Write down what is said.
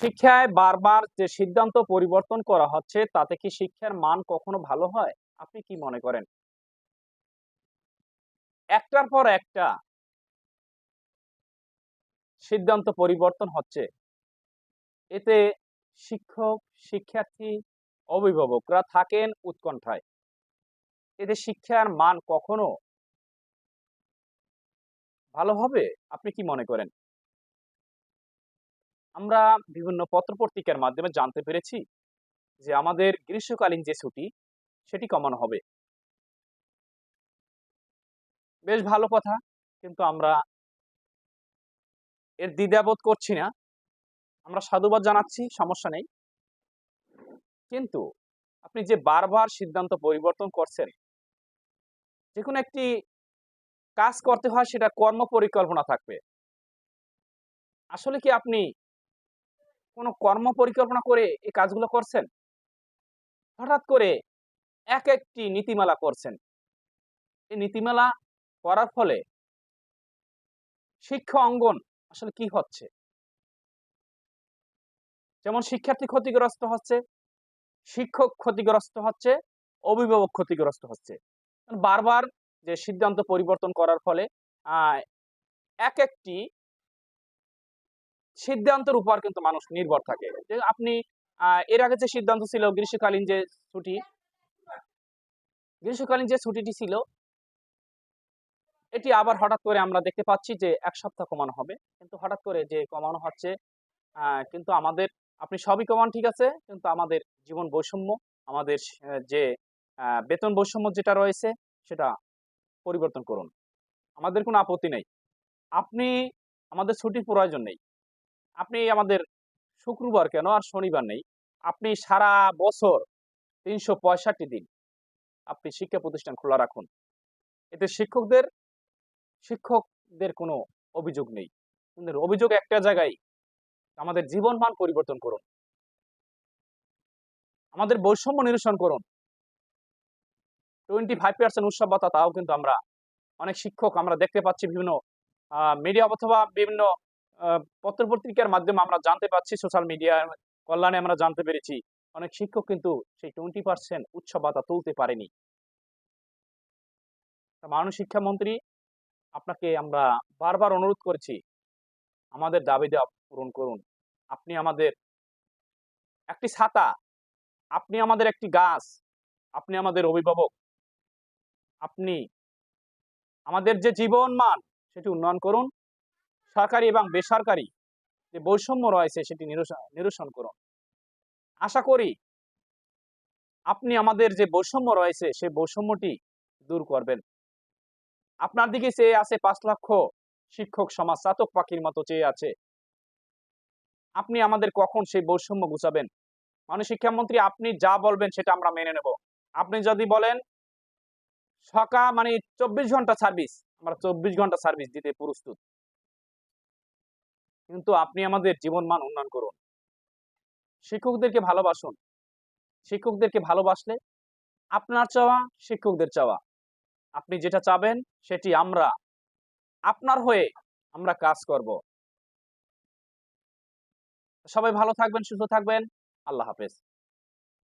শিক্ষায় বারবার যে সিদ্ধান্ত পরিবর্তন করা হচ্ছে, তাতে কি শিক্ষার মান কখনো ভালো হয়? আপনি কি মনে করেন? একটার পর একটা সিদ্ধান্ত পরিবর্তন হচ্ছে। এতে শিক্ষক, শিক্ষার্থী, অভিভাবকরা থাকেন উৎকণ্ঠায়। এতে শিক্ষার মান কখনো ভালো হবে? আপনি কি মনে করেন? আমরা বিভিন্ন পত্রপত্রিকার মাধ্যমে জানতে পেরেছি যে আমাদের গ্রীষ্মকালীন যে ছুটি, সেটি কমানো হবে। বেশ ভালো কথা, কিন্তু আমরা এর দ্বিধাবোধ করছি না। আমরা সাধুবাদ জানাচ্ছি, সমস্যা নেই। কিন্তু আপনি যে বারবার সিদ্ধান্ত পরিবর্তন করছেন যে কোনো একটি কাজ করতে হয়, সেটা কর্ম পরিকল্পনা থাকবে। আসলে কি আপনি কোনো কর্ম পরিকল্পনা করে এই কাজগুলো করছেন? হঠাৎ করে এক একটি নীতিমালা করছেন। এই নীতিমালা করার ফলে শিক্ষা অঙ্গন আসলে কি হচ্ছে? যেমন শিক্ষার্থী ক্ষতিগ্রস্ত হচ্ছে, শিক্ষক ক্ষতিগ্রস্ত হচ্ছে, অভিভাবক ক্ষতিগ্রস্ত হচ্ছে। বারবার যে সিদ্ধান্ত পরিবর্তন করার ফলে এক একটি সিদ্ধান্তের উপর কিন্তু মানুষ নির্ভর থাকে। যে আপনি এর আগে যে সিদ্ধান্ত ছিল গ্রীষ্মকালীন যে ছুটি, গ্রীষ্মকালীন যে ছুটিটি ছিল, এটি আবার হঠাৎ করে আমরা দেখতে পাচ্ছি যে এক সপ্তাহ কমানো হবে। কিন্তু হঠাৎ করে যে কমানো হচ্ছে কিন্তু আমাদের, আপনি সবই কমান, ঠিক আছে? কিন্তু আমাদের জীবন বৈষম্য, আমাদের যে বেতন বৈষম্য যেটা রয়েছে, সেটা পরিবর্তন করুন। আমাদের কোনো আপত্তি নেই। আপনি, আমাদের ছুটির প্রয়োজন নেই। আপনি আমাদের শুক্রবার কেন আর শনিবার নেই? আপনি সারা বছর তিনশো পঁয়ষট্টি দিন আপনি শিক্ষা প্রতিষ্ঠান খোলা রাখুন। এতে শিক্ষকদের শিক্ষকদের কোনো অভিযোগ নেই। অভিযোগ একটা জায়গায় আমাদের জীবন মান পরিবর্তন করুন। আমাদের বৈষম্য নিরসন করুন। টোয়েন্টি ফাইভ পার্সেন্ট উৎসব ভাতা তাও কিন্তু আমরা অনেক শিক্ষক আমরা দেখতে পাচ্ছি বিভিন্ন মিডিয়া অথবা বিভিন্ন আহ, পত্রপত্রিকার মাধ্যমে আমরা জানতে পারছি সোশ্যাল মিডিয়া কল্যাণে আমরা জানতে পেরেছি। অনেক শিক্ষক কিন্তু সেই টোয়েন্টি পার্সেন্ট ভাতা তুলতে পারেনি। মাননীয় শিক্ষামন্ত্রী আপনাকে আমরা বারবার অনুরোধ করেছি আমাদের দাবি দেওয়া পূরণ করুন। আপনি আমাদের একটি ছাতা আপনি আমাদের একটি গাছ আপনি আমাদের অভিভাবক আপনি আমাদের যে জীবন মান সেটি উন্নয়ন করুন। সরকারি এবং বেসরকারি যে বৈষম্য রয়েছে সেটি নিরসন করুন। আশা করি আপনি আমাদের যে বৈষম্য রয়েছে সেই বৈষম্যটি দূর করবেন। আপনার দিকে চেয়ে আছে পাঁচ লক্ষ শিক্ষক, সমাজ চাতক পাখির মতো চেয়ে আছে। আপনি আমাদের কখন সেই বৈষম্য গুছাবেন? মানে শিক্ষামন্ত্রী, আপনি যা বলবেন সেটা আমরা মেনে নেব। আপনি যদি বলেন সকাল মানে চব্বিশ ঘণ্টা সার্ভিস আমরা চব্বিশ ঘণ্টা সার্ভিস দিতে প্রস্তুত। কিন্তু আপনি আমাদের জীবন মান উন্নয়ন করুন। শিক্ষকদেরকে ভালোবাসুন। শিক্ষকদেরকে ভালোবাসলে আপনার চাওয়া শিক্ষকদের চাওয়া। আপনি যেটা চাবেন সেটি আমরা, আপনার হয়ে আমরা কাজ করব। সবাই ভালো থাকবেন, সুস্থ থাকবেন। আল্লাহ হাফেজ।